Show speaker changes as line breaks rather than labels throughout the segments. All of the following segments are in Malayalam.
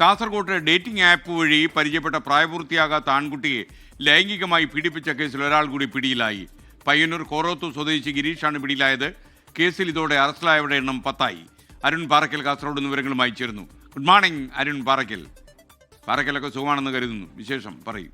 കാസർഗോഡ് ഡേറ്റിംഗ് ആപ്പ് വഴി പരിചയപ്പെട്ട പ്രായപൂർത്തിയാകാത്ത ആൺകുട്ടിയെ ലൈംഗികമായി പീഡിപ്പിച്ച കേസിൽ ഒരാൾ കൂടി പിടിയിലായി. പയ്യന്നൂർ കോറോത്തു സ്വദേശി ഗിരീഷാണ് പിടിയിലായത്. കേസിൽ ഇതോടെ അറസ്റ്റിലായവരുടെ എണ്ണം പത്തായി. അരുൺ പാറയ്ക്കൽ കാസർഗോഡ് വിവരങ്ങളുമായി ചേർന്നു ഗുഡ് മോർണിംഗ് അരുൺ പാറയ്ക്കൽ പാറയ്ക്കലൊക്കെ സുഖമാണെന്ന് കരുതുന്നു. വിശേഷം പറയൂ.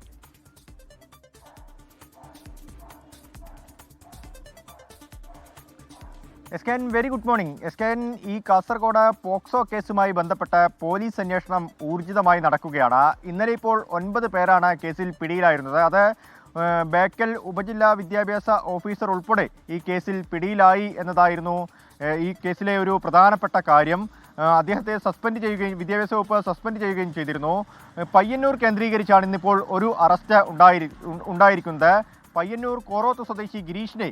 S K N very good morning S K N ഈ കാസർഗോഡ് പോക്സോ കേസുമായി ബന്ധപ്പെട്ട് പോലീസ് അന്വേഷണം ഊർജിതമായി നടക്കുകയാണ്. ഇന്നലെ ഇപ്പോൾ ഒൻപത് പേരാണ് കേസിൽ പിടിയിലായിരുന്നത്. അത് ബേക്കൽ ഉപജില്ലാ വിദ്യാഭ്യാസ ഓഫീസർ ഉൾപ്പെടെ ഈ കേസിൽ പിടിയിലായി എന്നതായിരുന്നു ഈ കേസിലെ ഒരു പ്രധാനപ്പെട്ട കാര്യം. അദ്ദേഹത്തെ സസ്പെൻഡ് ചെയ്യുകയും വിദ്യാഭ്യാസ വകുപ്പ് സസ്പെൻഡ് ചെയ്യുകയും ചെയ്തിരുന്നു. പയ്യന്നൂർ കേന്ദ്രീകരിച്ചാണ് ഇന്നിപ്പോൾ ഒരു അറസ്റ്റ് ഉണ്ടായിരി ഉണ്ടായിരിക്കുന്നത്. പയ്യന്നൂർ കോറോത്ത് സ്വദേശി ഗിരീഷിനെ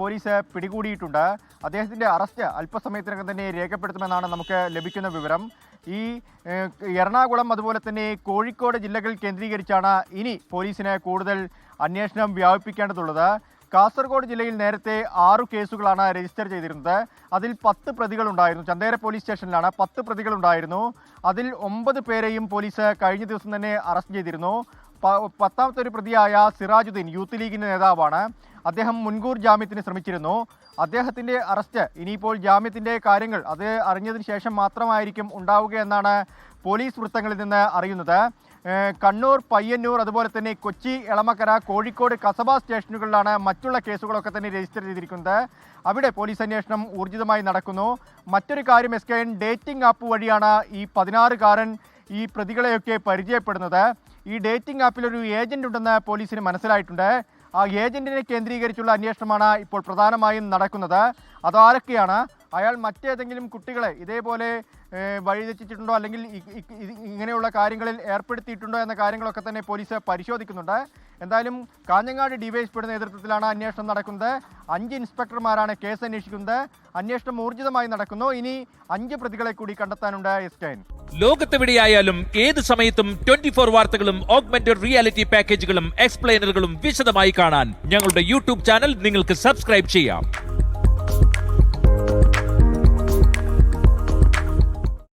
പോലീസ് പിടികൂടിയിട്ടുണ്ട്. അദ്ദേഹത്തിന്റെ അറസ്റ്റ് അല്പസമയത്തിനകം തന്നെ രേഖപ്പെടുത്തുമെന്നാണ് നമുക്ക് ലഭിക്കുന്ന വിവരം. ഈ എറണാകുളം അതുപോലെ തന്നെ കോഴിക്കോട് ജില്ലകൾ കേന്ദ്രീകരിച്ചാണ് ഇനി പോലീസിന് കൂടുതൽ അന്വേഷണം വ്യാപിപ്പിക്കേണ്ടതുള്ളത്. കാസർഗോഡ് ജില്ലയിൽ നേരത്തെ ആറു കേസുകളാണ് രജിസ്റ്റർ ചെയ്തിരുന്നത്. അതിൽ പത്ത് പ്രതികളുണ്ടായിരുന്നു. ചന്തേര പോലീസ് സ്റ്റേഷനിലാണ് പത്ത് പ്രതികളുണ്ടായിരുന്നു. അതിൽ ഒമ്പത് പേരെയും പോലീസ് കഴിഞ്ഞ ദിവസം തന്നെ അറസ്റ്റ് ചെയ്തിരുന്നു. പത്താമത്തെ ഒരു പ്രതിയായ സിറാജുദ്ദീൻ യൂത്ത് ലീഗിന്റെ നേതാവാണ്. അദ്ദേഹം മുൻകൂർ ജാമ്യത്തിന് ശ്രമിച്ചിരുന്നു. അദ്ദേഹത്തിന്റെ അറസ്റ്റ് ഇനിയിപ്പോൾ ജാമ്യത്തിന്റെ കാര്യങ്ങൾ അത് അറിഞ്ഞതിന് ശേഷം മാത്രമായിരിക്കും ഉണ്ടാവുക എന്നാണ് പോലീസ് വൃത്തങ്ങളിൽ നിന്ന് അറിയുന്നത്. കണ്ണൂർ പയ്യന്നൂർ അതുപോലെ തന്നെ കൊച്ചി എളമക്കര കോഴിക്കോട് കസബ സ്റ്റേഷനുകളിലാണ് മറ്റുള്ള കേസുകളൊക്കെ തന്നെ രജിസ്റ്റർ ചെയ്തിരിക്കുന്നത്. അവിടെ പോലീസ് അന്വേഷണം ഊർജിതമായി നടക്കുന്നു. മറ്റൊരു കാര്യം എസ് കെ ഡേറ്റിംഗ് ആപ്പ് വഴിയാണ് ഈ പതിനാറുകാരൻ ഈ പ്രതികളെയൊക്കെ പരിചയപ്പെടുന്നത്. ഈ ഡേറ്റിംഗ് ആപ്പിൽ ഒരു ഏജന്റ് ഉണ്ടെന്ന് പോലീസിന് മനസ്സിലായിട്ടുണ്ട്. ആ ഏജന്റിനെ കേന്ദ്രീകരിച്ചുള്ള അന്വേഷണമാണ് ഇപ്പോൾ പ്രധാനമായും നടക്കുന്നത്. അതാരൊക്കെയാണ് അയാൾ മറ്റേതെങ്കിലും കുട്ടികളെ ഇതേപോലെ വഴിതെറ്റിച്ചിട്ടുണ്ടോ? അല്ലെങ്കിൽ ഇങ്ങനെയുള്ള കാര്യങ്ങളിൽ ഏർപ്പെടുത്തിയിട്ടുണ്ടോ എന്ന കാര്യങ്ങളൊക്കെ തന്നെ പോലീസ് പരിശോധിക്കുന്നുണ്ട്. എന്തായാലും കാഞ്ഞങ്ങാട് ഡിവൈഎസ്പിയുടെ നേതൃത്വത്തിലാണ് അന്വേഷണം നടക്കുന്നത്. അഞ്ച് ഇൻസ്പെക്ടർമാരാണ് കേസ് അന്വേഷിക്കുന്നത് അന്വേഷണം ഊർജിതമായി നടക്കുന്നു. ഇനി അഞ്ച് പ്രതികളെ കൂടി കണ്ടെത്താനുണ്ട് എസ്
ലോകത്തെവിടെയായാലും ഏത് സമയത്തും ട്വന്റി ഫോർ വാർത്തകളും ഓഗ്മെന്റഡ് റിയാലിറ്റി പാക്കേജുകളും എക്സ്പ്ലെയിനറുകളും വിശദമായി കാണാൻ ഞങ്ങളുടെ യൂട്യൂബ് ചാനൽ നിങ്ങൾക്ക് സബ്സ്ക്രൈബ് ചെയ്യാം.